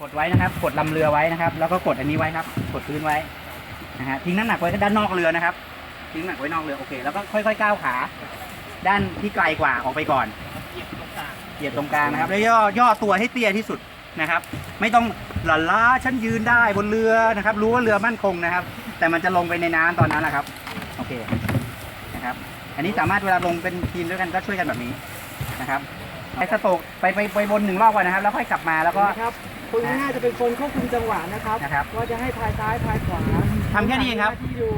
กดไว้นะครับ กดลำเรือไว้นะครับ แล้วก็กดอันนี้ไว้ครับ กดพื้นไว้นะฮะทิ้งน้ำหนักไว้ด้านนอกเรือนะครับ ทิ้งน้ำหนักไว้นอกเรือโอเค แล้วก็ค่อยๆก้าวขา ด้านที่ไกลกว่าออกไปก่อนเหยียบตรงกลางนะครับแล้วย่อย่อตัวให้เตี้ยที่สุดนะครับ ไม่ต้องหล่นล้าฉันยืนได้บนเรือนะครับ รู้ว่าเรือมั่นคงนะครับ แต่มันจะลงไปในน้ำตอนนั้นแหละครับ โอเคนะครับ อันนี้สามารถเวลาลงเป็นทีมด้วยกันก็ช่วยกันแบบนี้นะครับ ไปสโตกไปไปไปบนหนึ่งรอบก่อนนะครับ แล้วค่อยกลับมาแล้วก็ นะครับคนข้างหน้าจะเป็นคนควบคุมจังหวะนะครับ นะครับว่าจะให้พายซ้ายพายขวาทำแค่นี้เองครับ ที่ดู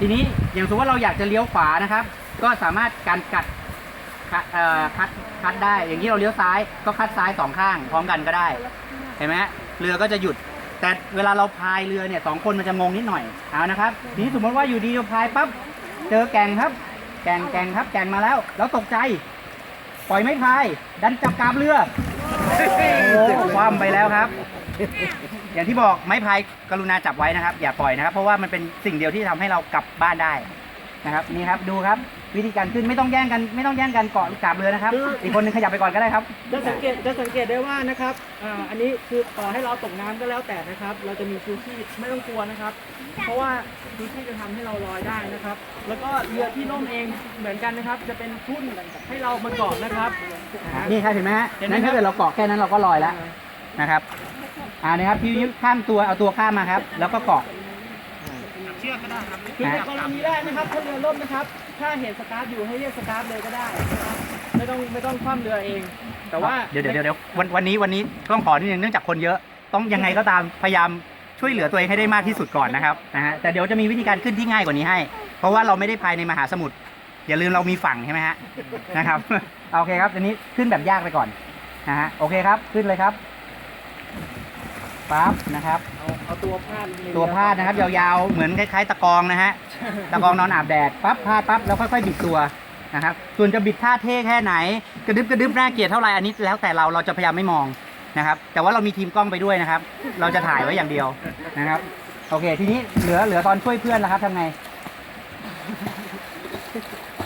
ทีนี้อย่างสมมติว่าเราอยากจะเลี้ยวขวานะครับ ก็สามารถการกัดคัดเอ่อคัดคัดได้ อย่างนี้เราเลี้ยวซ้ายก็คัดซ้ายสองข้างพร้อมกันก็ได้เห็นไหมฮะเรือก็จะหยุด แต่เวลาเราพายเรือเนี่ยสองคนมันจะงงนิดหน่อยเอานะครับทีนี้สมมติว่าอยู่ดีเราพายปั๊บเจอแก่งครับ แก่งแก่งครับแก่งมาแล้ว แล้วตกใจ ปล่อยไม่พาย ดันจับกาบเรือโอ้คว่ำไปแล้วครับ อย่างที่บอกไม้พายกรุณาจับไว้นะครับ อย่าปล่อยนะครับ เพราะว่ามันเป็นสิ่งเดียวที่ทำให้เรากลับบ้านได้ นะครับนี่ครับดูครับวิธีการขึ้นไม่ต้องแย่งกันไม่ต้องแย่งกันเกาะกาบเรือนะครับ อีกคนนึงขยับไปก่อนก็ได้ครับจะสังเกตจะสังเกตได้ว่านะครับอ่าอันนี้คือต่อให้เราตกน้ำก็แล้วแต่นะครับ เราจะมีชูชีพไม่ต้องกลัวนะครับ เพราะว่าชูชีพจะทำให้เราลอยได้นะครับ แล้วก็เรือที่ล่มเองเหมือนกันนะครับ จะเป็นทุ่นให้เรามาเกาะนะครับนี่ครับเห็นไหมฮะเห็นไหมนั่นครัถ้าบเกิดเราเกาะแค่นั้นเราก็ลอยแล้วนะครับอ่านะครับพี่ยุทธข้ามตัวเอาตัวข้ามมาครับ แล้วก็เกาะ คือในกรณีแรกนะครับถ้าเรือล่มนะครับ ถ้าเห็นสตาร์ทอยู่ให้เรียกสตาร์ทเลยก็ได้นะครับไม่ต้องไม่ต้องคว่ำเรือเอง แต่ว่าเดี๋ยวเดี๋ยวเดี๋ยววันวันนี้วันนี้ต้องขอนิดนึงเนื่องจากคนเยอะ ต้องยังไงก็ตามพยายามช่วยเหลือตัวเองให้ได้มากที่สุดก่อนนะครับนะฮะแต่เดี๋ยวจะมีวิธีการขึ้นที่ง่ายกว่านี้ให้ เพราะว่าเราไม่ได้ภายในมหาสมุทรอย่าลืมเรามีฝั่งใช่ไหมฮะนะครับโอเคครับอันนี้ขึ้นแบบยากไปก่อนนะฮะโอเคครับขึ้นเลยครับ ปั๊บนะครับ เอาเอาตัวพาดในเรือตัวพาดนะครับ ยาวๆ เหมือนคล้ายๆ ตะกองนะฮะ ตะกองนอนอาบแดดปั๊บพาดปั๊บแล้วค่อยๆบิดตัวนะครับ ส่วนจะบิดท่าเท่แค่ไหน กระดึบกระดึบน่าเกลียดเท่าไหร่อันนี้แล้วแต่เราเราจะพยายามไม่มองนะครับ แต่ว่าเรามีทีมกล้องไปด้วยนะครับ เราจะถ่ายไว้อย่างเดียวนะครับ โอเค ทีนี้เหลือเหลือตอนช่วยเพื่อนแล้วครับทำไง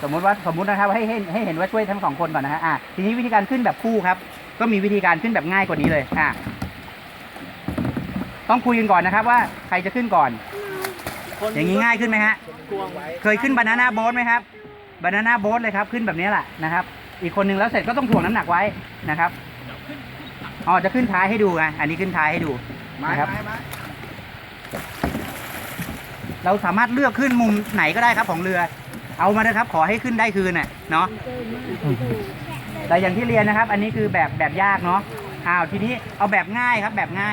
สมมุติว่าสมมุตินะครับให้ให้ให้เห็นว่าช่วยทั้งสองคนก่อนนะฮะอะทีนี้วิธีการขึ้นแบบคู่ครับ ก็มีวิธีการขึ้นแบบง่ายกว่านี้เลยอะ ต้องคุยกันก่อนนะครับว่าใครจะขึ้นก่อนคนอย่างนี้ง่ายขึ้นไหมฮะกวงไว้เคยขึ้นบานาน่าโบ๊ทไหมครับบานาน่าโบ๊ทเลยครับขึ้นแบบนี้แหละนะครับ อีกคนนึงแล้วเสร็จก็ต้องถ่วงน้ำหนักไว้นะครับอ๋อจะขึ้นท้ายให้ดูไงอันนี้ขึ้นท้ายให้ดูนะครับเราสามารถเลือกขึ้นมุมไหนก็ได้ครับของเรือ เอามาเลยครับ ขอให้ขึ้นได้คืนน่ะเนาะแต่อย่างที่เรียนนะครับ อันนี้คือแบบแบบยากเนาะอ้าวทีนี้เอาแบบง่ายครับแบบง่าย